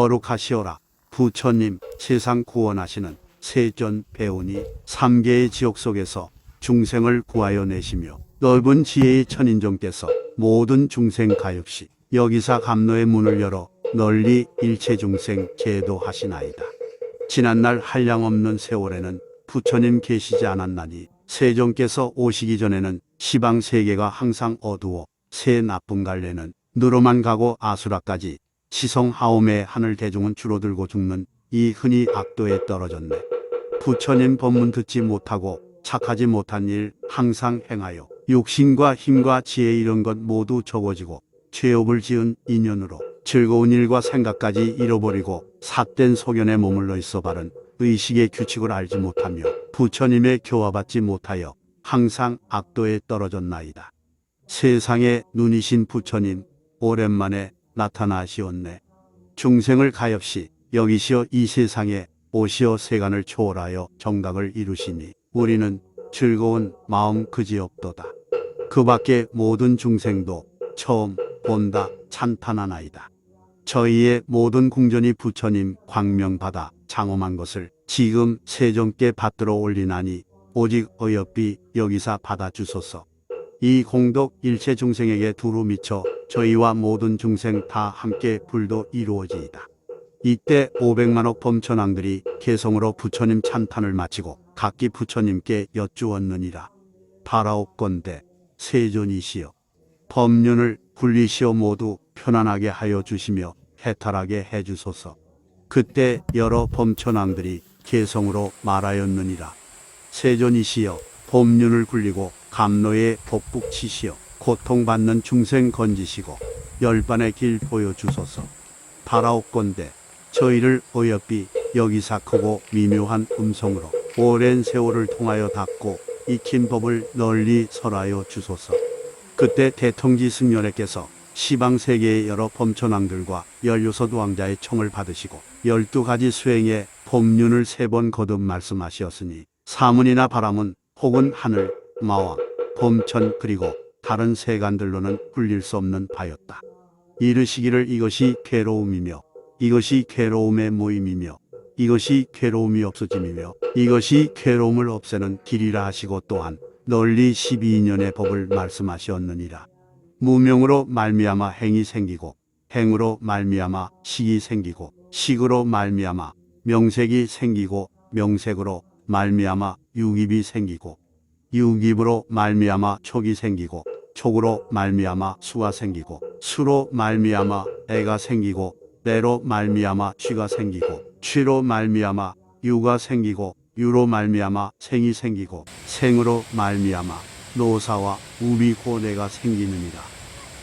거룩하시오라. 부처님 세상 구원하시는 세전 배우니 삼계의 지옥 속에서 중생을 구하여 내시며 넓은 지혜의 천인종께서 모든 중생 가육시 여기사 감로의 문을 열어 널리 일체 중생 제도하시나이다. 지난날 한량없는 세월에는 부처님 계시지 않았나니 세종께서 오시기 전에는 시방 세계가 항상 어두워 새 나쁜 갈래는 누로만 가고 아수라까지 시성하옴의 하늘 대중은 줄어들고 죽는 이 흔히 악도에 떨어졌네. 부처님 법문 듣지 못하고 착하지 못한 일 항상 행하여 욕심과 힘과 지혜 이런 것 모두 적어지고 죄업을 지은 인연으로 즐거운 일과 생각까지 잃어버리고 삿된 소견에 머물러 있어 바른 의식의 규칙을 알지 못하며 부처님의 교화받지 못하여 항상 악도에 떨어졌나이다. 세상에 눈이신 부처님 오랜만에 나타나시었네. 중생을 가엾이 여기시어 이 세상에 오시어 세간을 초월하여 정각을 이루시니 우리는 즐거운 마음 그지없도다. 그 밖에 모든 중생도 처음 본다 찬탄하나이다. 저희의 모든 궁전이 부처님 광명받아 장엄한 것을 지금 세종께 받들어 올리나니 오직 어여삐 여기사 받아주소서. 이 공덕 일체 중생에게 두루 미쳐 저희와 모든 중생 다 함께 불도 이루어지이다. 이때 500만억 범천왕들이 개성으로 부처님 찬탄을 마치고 각기 부처님께 여쭈었느니라. 바라옵건대 세존이시여 법륜을 굴리시어 모두 편안하게 하여 주시며 해탈하게 해주소서. 그때 여러 범천왕들이 개성으로 말하였느니라. 세존이시여 법륜을 굴리고 감로에 복북치시어 고통받는 중생 건지시고 열반의 길 보여주소서. 바라옵건대 저희를 어여삐 여기사 크고 미묘한 음성으로 오랜 세월을 통하여 닦고 익힌 법을 널리 설하여 주소서. 그때 대통지 승려네께서 시방 세계의 여러 범천왕들과 열여섯 왕자의 청을 받으시고 열두 가지 수행의 법륜을 세 번 거듭 말씀하시었으니 사문이나 바람은 혹은 하늘, 마왕, 범천 그리고 다른 세간들로는 불릴 수 없는 바였다. 이르시기를 이것이 괴로움이며 이것이 괴로움의 모임이며 이것이 괴로움이 없어짐이며 이것이 괴로움을 없애는 길이라 하시고 또한 널리 12년의 법을 말씀하셨느니라. 무명으로 말미암아 행이 생기고 행으로 말미암아 식이 생기고 식으로 말미암아 명색이 생기고 명색으로 말미암아 유깁이 생기고 유깁으로 말미암아 촉이 생기고 촉으로 말미암아 수가 생기고 수로 말미암아 애가 생기고 때로 말미암아 쥐가 생기고 쥐로 말미암아 유가 생기고 유로 말미암아 생이 생기고 생으로 말미암아 노사와 우비 고뇌가 생기느니라.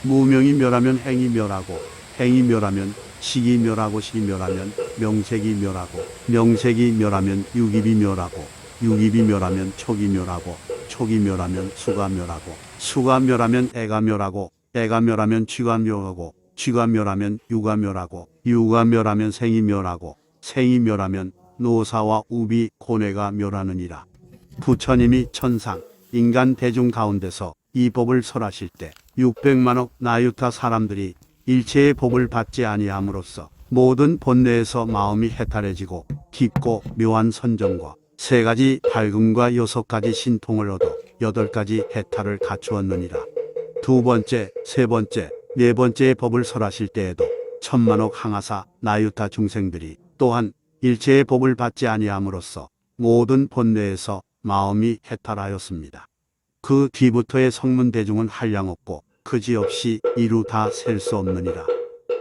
무명이 멸하면 행이 멸하고 행이 멸하면 식이 멸하고 식이 멸하면 명색이 멸하고 명색이 멸하면 유깁이 멸하고 유깁이 멸하면 촉이 멸하고 멸하면 수가 멸하고 수가 멸하면 애가 멸하고 애가 멸하면 쥐가 멸하고 쥐가 멸하면 유가 멸하고 유가 멸하면 생이 멸하고 생이 멸하면 노사와 우비 고뇌가 멸하느니라. 부처님이 천상 인간 대중 가운데서 이 법을 설하실 때 600만억 나유타 사람들이 일체의 법을 받지 아니함으로써 모든 본뇌에서 마음이 해탈해지고 깊고 묘한 선정과 세 가지 밝음과 여섯 가지 신통을 얻어 여덟 가지 해탈을 갖추었느니라. 두 번째, 세 번째, 네 번째의 법을 설하실 때에도 천만억 항하사 나유타 중생들이 또한 일체의 법을 받지 아니함으로써 모든 본뇌에서 마음이 해탈하였습니다. 그 뒤부터의 성문 대중은 한량없고 그지없이 이루 다 셀 수 없느니라.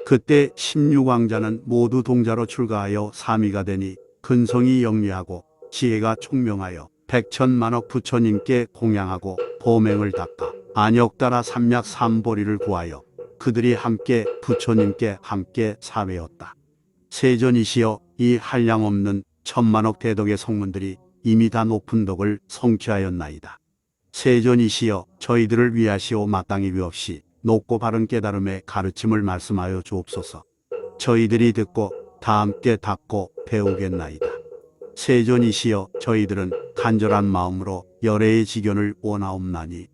그때 16왕자는 모두 동자로 출가하여 사미가 되니 근성이 영리하고 지혜가 총명하여 백천만억 부처님께 공양하고 보맹을 닦아 안역 따라 삼약 삼보리를 구하여 그들이 함께 부처님께 함께 사회였다. 세전이시여 이 한량 없는 천만억 대덕의 성문들이 이미 다 높은 덕을 성취하였나이다. 세전이시여 저희들을 위하시오 마땅히 위없이 높고 바른 깨달음의 가르침을 말씀하여 주옵소서. 저희들이 듣고 다 함께 닦고 배우겠나이다. 세전이시여 저희들은 간절한 마음으로 열애의 지견을 원하옵나니